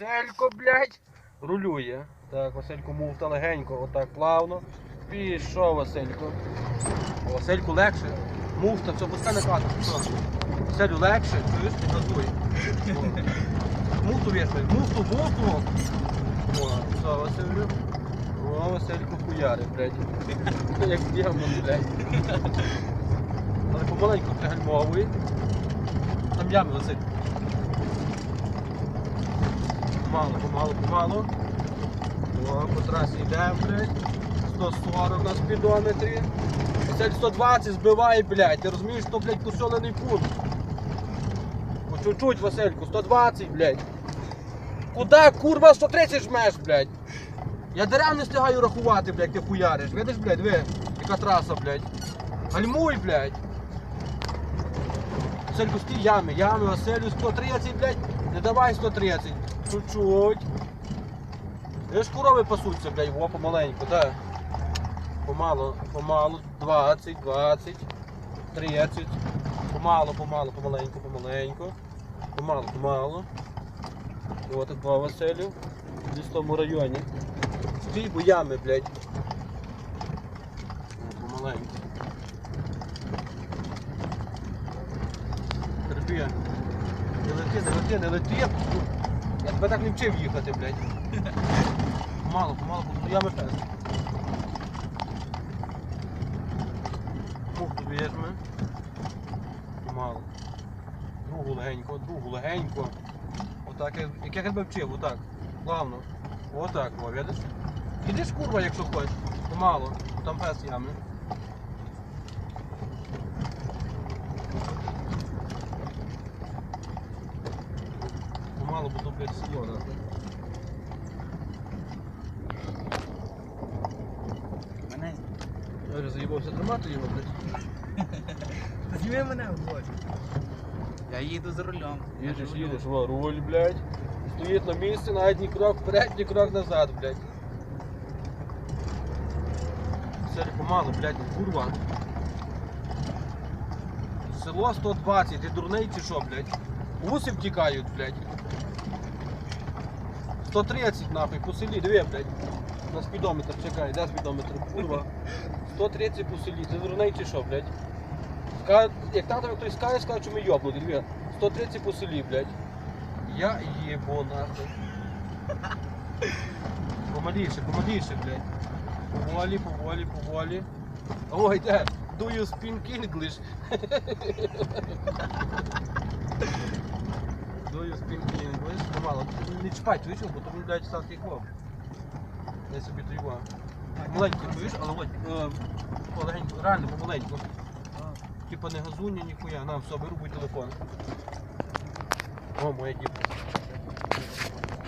Василько, блядь, рулює. Так, Василько муфта легенько, отак плавно. Пішов Василько. Васильку легше. Муфта, все, пускай не кату. Все. Василю легше, чуєш, не газуй. Муфту вішай, муфту, муфту. О, все, Василю. О, Василько хуяри, блядь. Як діамон, блядь. Але помаленьку пригальмовує. Там ями, Василь. Помалу, помалу, помалу. О, по трасі йде, блядь. 140 на спідометрі. Це 120 збиває, блядь. Ти розумієш, що, блядь, посолений пункт. По чуть-чуть, Васильку, 120, блядь. Куда, курва, 130 жмеш, блядь? Я дерев не встигаю рахувати, блядь, ти хуяриш. Видиш, блядь, ви, яка траса, блядь. Гальмуй, блядь. Васильку, стій ями, ями, Василю, 130, блядь. Не давай 130. Чуть-чуть. Ви ж корови пасуться, блядь, во, помаленьку, так. Помалу, помалу, 20, 20, 30. Помалу, помалу, помаленьку, помаленьку. Помалу, помалу. От два Василю. В лісному районі. Стій, бо ями, блядь. Помаленьку. Терпи. Не лети, не лети, не лети. Я тебе так не вчив їхати, блядь. Помалу, помалу, бо ями пес. Мух тобі візьме. Помалу. Другу легенько, другу легенько. Отак, як, я тебе вчив, отак. Плавно. Отак, о, видиш? Ідеш курва, якщо хочеш. Помалу. Там пес ями. То, блядь, село, нахуй. Мене. Я заїбався тримати його, блядь. Зніми мене в. Я їду за рулем. Їдеш, їдеш, во, руль, блядь. Стоїть на місці, навіть ні крок вперед, ні крок назад, блядь. Все помалу, блядь, курва. Село 120, ти дурний чи що, блядь? Гуси втікають, блядь. 130 нахуй, по селі, диви, блядь. На спідометр, чекай, де спідометр, курва. 130 по селі, ти дурний чи що, блядь? Ска... Як там хтось скаже, скаже, що ми йобнуті, диви. 130 по селі, блядь. Я їбо нахуй. Помаліше, помаліше, блядь. Поволі, поволі, поволі. Ой, де? Do you speak English? Do you speak Помало. Не чіпай, ти бо то, блядь, сладкий хлоп. Я собі то Маленький, чуєш, але от, е, полегенько, реально помаленьку. Типа не газуня, ніхуя. На, все, беру будь телефон. О, моя дівка.